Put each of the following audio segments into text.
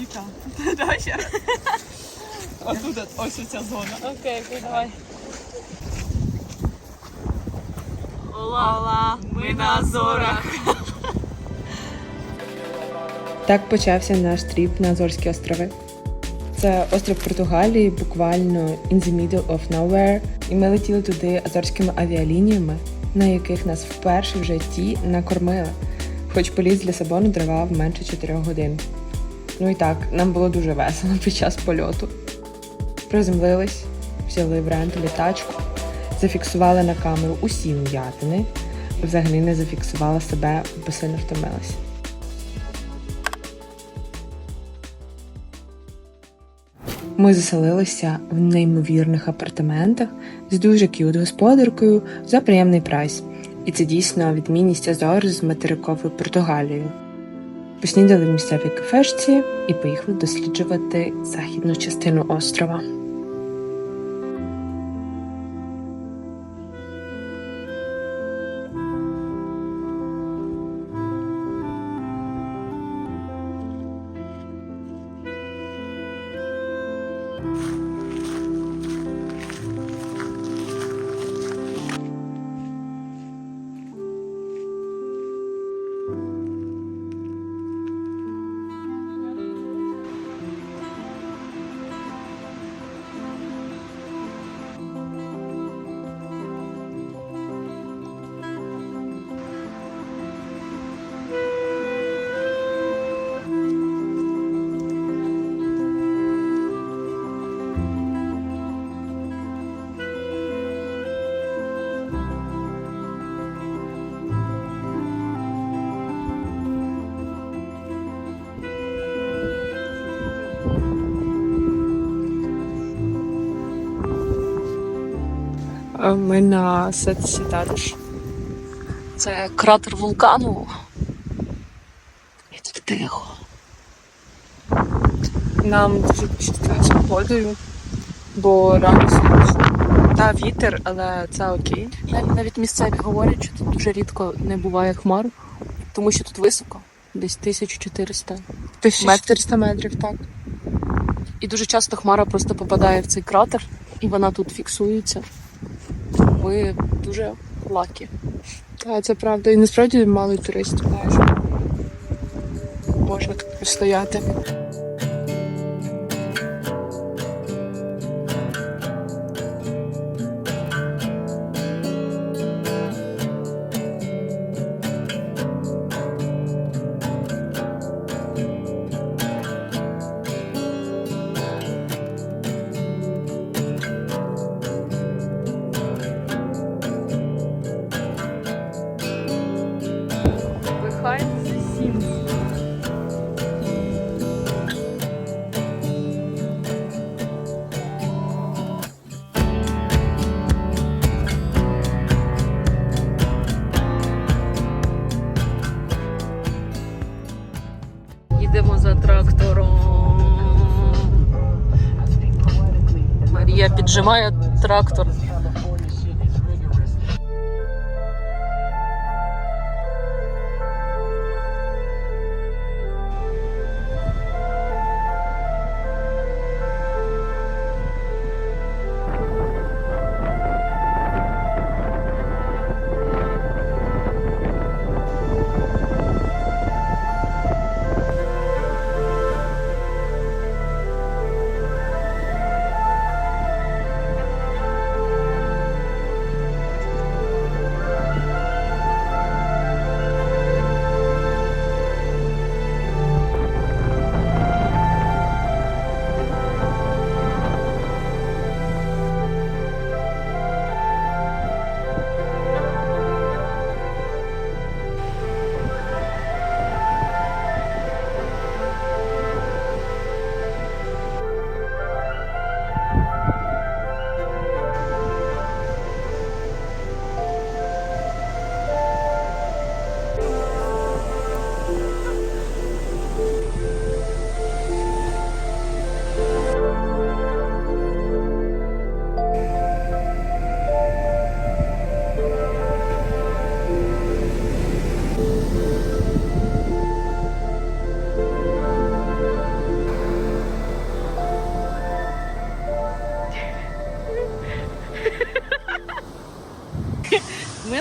Віка. Давай ще раз. Отут ось ця зона. Окей, окей, давай. Ола, ми на зорах. Так почався наш тріп на Азорські острови. Це остров Португалії, буквально in the middle of nowhere. І ми летіли туди азорськими авіалініями, на яких нас вперше в житті накормили, хоч політ з Лісабону тривав менше 4 годин. Ну і так, нам було дуже весело під час польоту. Приземлились, взяли в ренту літачку, зафіксували на камеру усі м'ятини, взагалі не зафіксувала себе, бо сильно втомилась. Ми заселилися в неймовірних апартаментах з дуже к'ют господаркою за приємний прайс. І це дійсно відмінність Азор з материковою Португалією. Поснідали в місцевій кафешці і поїхали досліджувати західну частину острова. Ми на Сет-Сітадиш. Це кратер вулкану. І тут тихо. Нам дуже пощастило з погодою, бо сонячно. Та вітер, але це окей. Навіть, навіть місцеві говорять, що тут дуже рідко не буває хмар, тому що тут високо, десь 1400 1400 метрів, так. І дуже часто хмара просто попадає в цей кратер, і вона тут фіксується. Ми дуже лакі. Так, це правда. І насправді мало туристів. Можна так постояти. Піджимає трактор.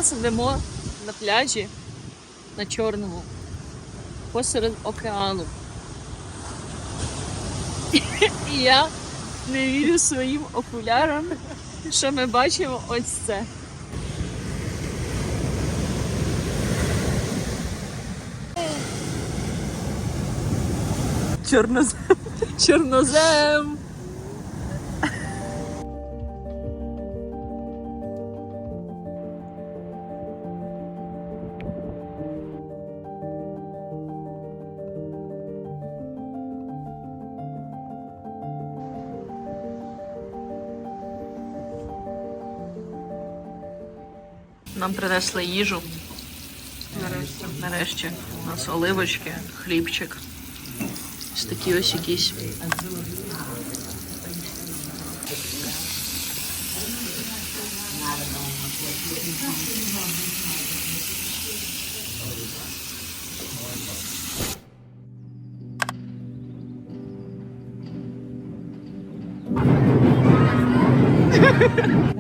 Сидимо на пляжі на чорному посеред океану. І я не вірю своїм окулярам, що ми бачимо ось це. Чорнозем. Чорнозем. Нам принесли їжу. Нарешті. Нарешті. У нас оливочки, хлібчик. Ось такі ось якісь.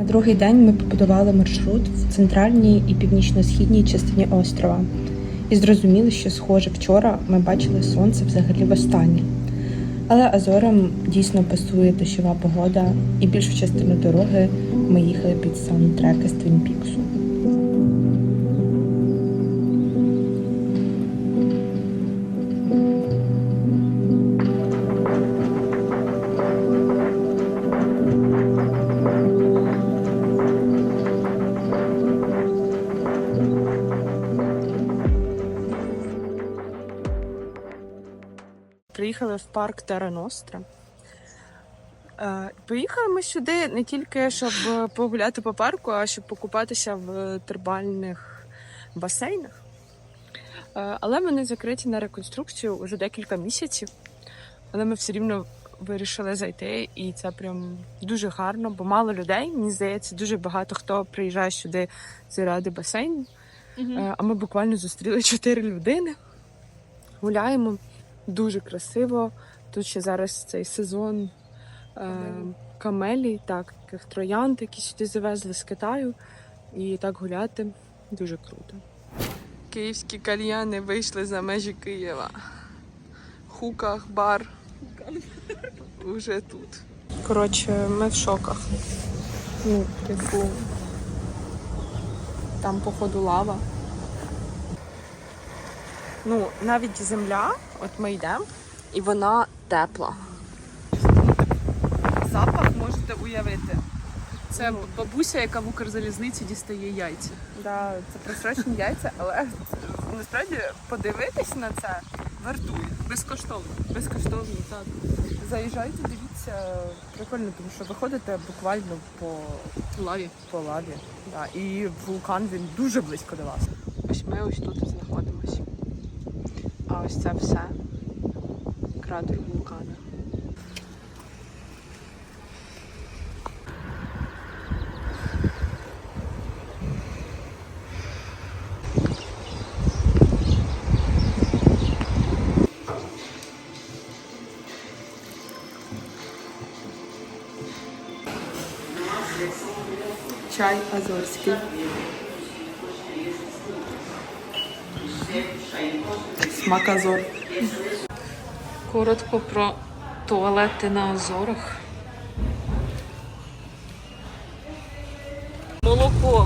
Другий день ми побудували маршрут в центральній і північно-східній частині острова. І зрозуміли, що, схоже, вчора ми бачили сонце взагалі востаннє. Але Азорам дійсно пасує дощова погода, і більшу частину дороги ми їхали під саундтреки з Твінпіксу. Приїхали в парк Тераностра. Е, Поїхали ми сюди не тільки щоб погуляти по парку, а щоб покупатися в термальних басейнах. Е, Але вони закриті на реконструкцію вже декілька місяців. Але ми все рівно вирішили зайти, і це прям дуже гарно, бо мало людей. Мені здається, дуже багато хто приїжджає сюди заради басейну. Е, А ми буквально зустріли чотири людини. Гуляємо дуже красиво. Тут ще зараз цей сезон е, камелій, так, таких троянд, які сюди завезли з Китаю. І так гуляти дуже круто. Київські кальяни вийшли за межі Києва. Хуках, бар. Уже тут. Коротше, ми в шоках. Ну, типу, там, походу, лава. Ну, навіть земля, от ми йдемо, і вона тепла. Запах можете уявити. Це бабуся, яка в Укрзалізниці дістає яйця. Да, це просрочені яйця, але насправді подивитись на це Вартує. Безкоштовно. безкоштовно. Так. Заїжджайте, дивіться, прикольно, тому що виходите буквально по, Лаві. по лаві. Да. І вулкан він дуже близько до вас. Ось ми ось тут. А ось це все кратер вулкана. Чай азорський. Смак Азор. Коротко про туалети на Азорах. Молоко.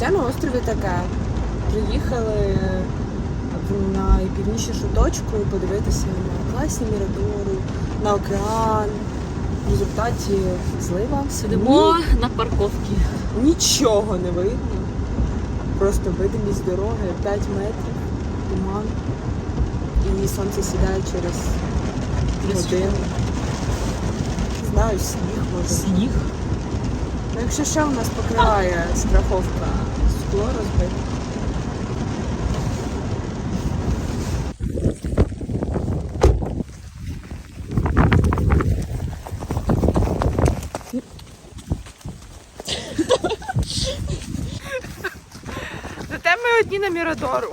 Життя на острові таке. Приїхали в найпівнічнішу точку подивитися на класні мірадори, на океан. В результаті злива. Сидимо на парковці. Нічого не видно. Просто видимість дороги 5 метрів, туман. І сонце сідає через годину. Знаю, сніг може. Сніг. Ну, якщо ще в нас покриває страховка, скло розбите. Зате ми одні на Мірадору.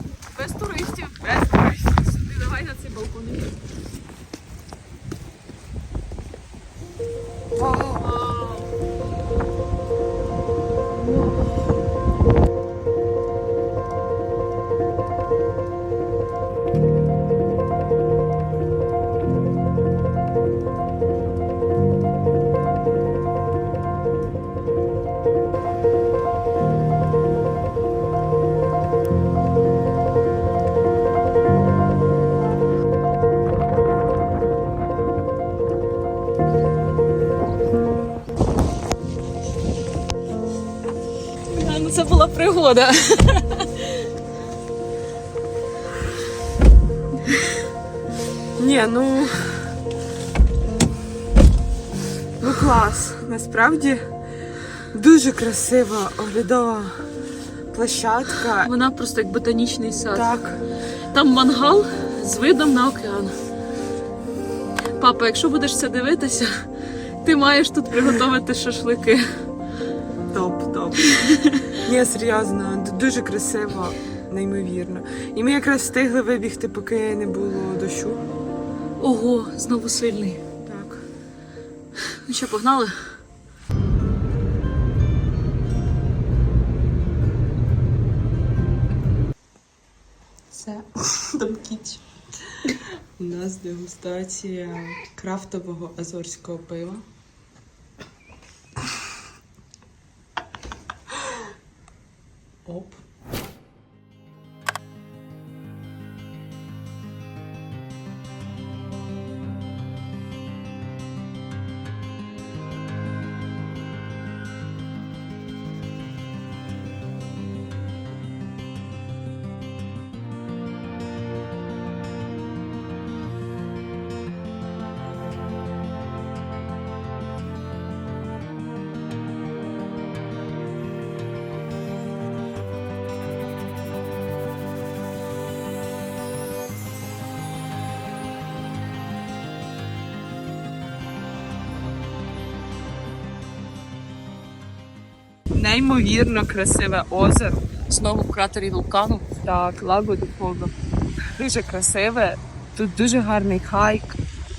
Пригода. Ні, ну. Ну клас. Насправді дуже красива оглядова площадка. Вона просто як ботанічний сад. Так. Там мангал з видом на океан. Папа, якщо будеш це дивитися, ти маєш тут приготувати шашлики. Топ, топ. Ні, серйозно, дуже красиво, неймовірно. І ми якраз встигли вибігти, поки не було дощу. Ого, знову сильний. Так. Ну що, погнали? Це Домкіч. У нас дегустація крафтового азорського пива. op. Неймовірно красиве озеро. Знову в кратері вулкану. Так, Лаго Фого. Дуже красиве. Тут дуже гарний хайк.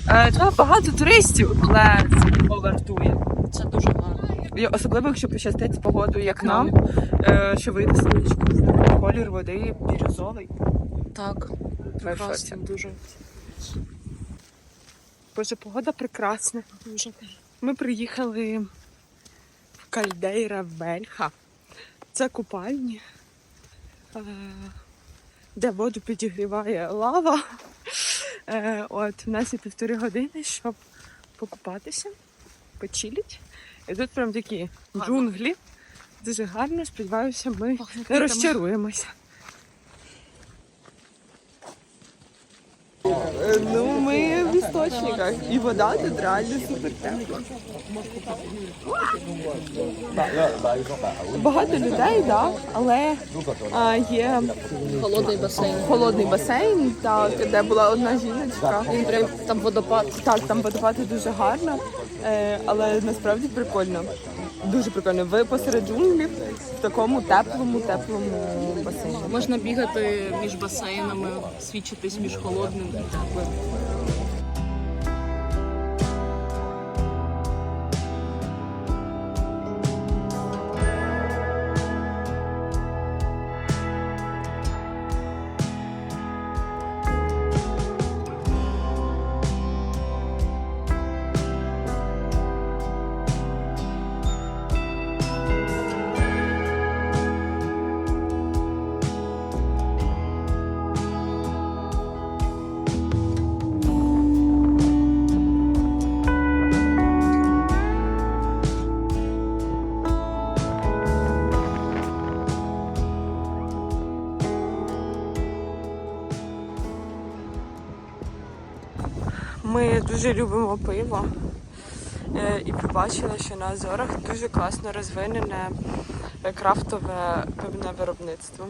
Е, Тут багато туристів, але це того. Це дуже гарно. І Особливо, якщо пощастить з погодою, як нам, е, що вийде сонечко. Колір води бірюзовий. Так, прекрасно, дуже. Боже, погода прекрасна. Дуже. Ми приїхали Кальдейра Вельха. Це купальні, е, де воду підігріває лава. Е, От, у нас є півтори години, щоб покупатися, почиліть. І тут прям такі Гарно. джунглі. Дуже гарно, сподіваюся, ми не розчаруємося. Ну, ми істочниках, і вода тут реально супер тепла. Багато людей, да, але а, є Холодний басейн. холодний басейн, так, де була одна жіночка. Він прям там водопад. Так, там водопади дуже гарно, е, але насправді прикольно. Дуже прикольно. Ви посеред джунглів в такому теплому, теплому басейні. Можна бігати між басейнами, свідчитись між холодним і теплим. Ми дуже любимо пиво е, і побачили, що на Азорах дуже класно розвинене е, крафтове пивне виробництво.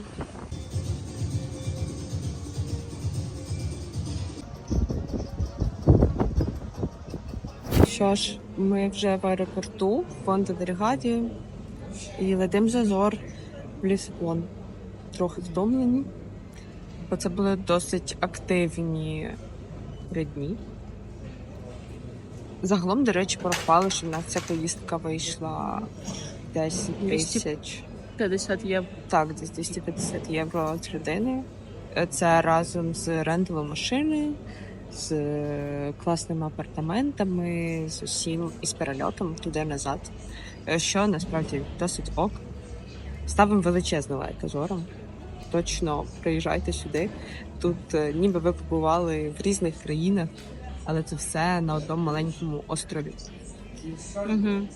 Що ж, ми вже в аеропорту в Фонту і летим з Азор в Лісабон. трохи втомлені, бо це були досить активні три дні. Загалом, до речі, порахували, що в нас ця поїздка вийшла 10 тисяч. 50 євро. Так, десь 250 євро з людини. Це разом з рентовою машиною, з класними апартаментами, з усім і з перельотом туди-назад. Е, Що насправді досить ок. Ставимо величезний лайк Азорам. Точно приїжджайте сюди. Тут е, ніби ви побували в різних країнах, але це все на одному маленькому острові. Угу.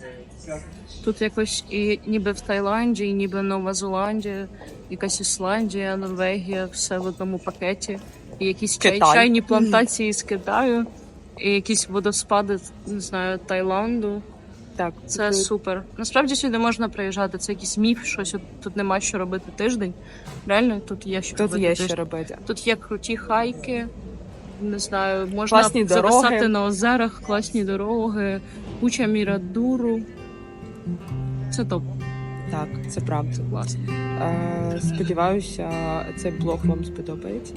Тут якось і ніби в Таїланді, і ніби Нова Зеландія, якась Ісландія, Норвегія, все в одному пакеті. І якісь чай, Китай. чайні плантації з Китаю, і якісь водоспади, не знаю, Таїланду. Так, Це тут- супер. Насправді сюди можна приїжджати. Це якийсь міф, що тут нема що робити тиждень. Реально, тут є що тут робити. є тиждень. що робити. Тут є круті хайки, не знаю, можна Класні зависати дороги. на озерах, класні дороги, куча мірадуру. Це топ. Так, це правда. Класно. Е, Сподіваюся, цей блог вам сподобається.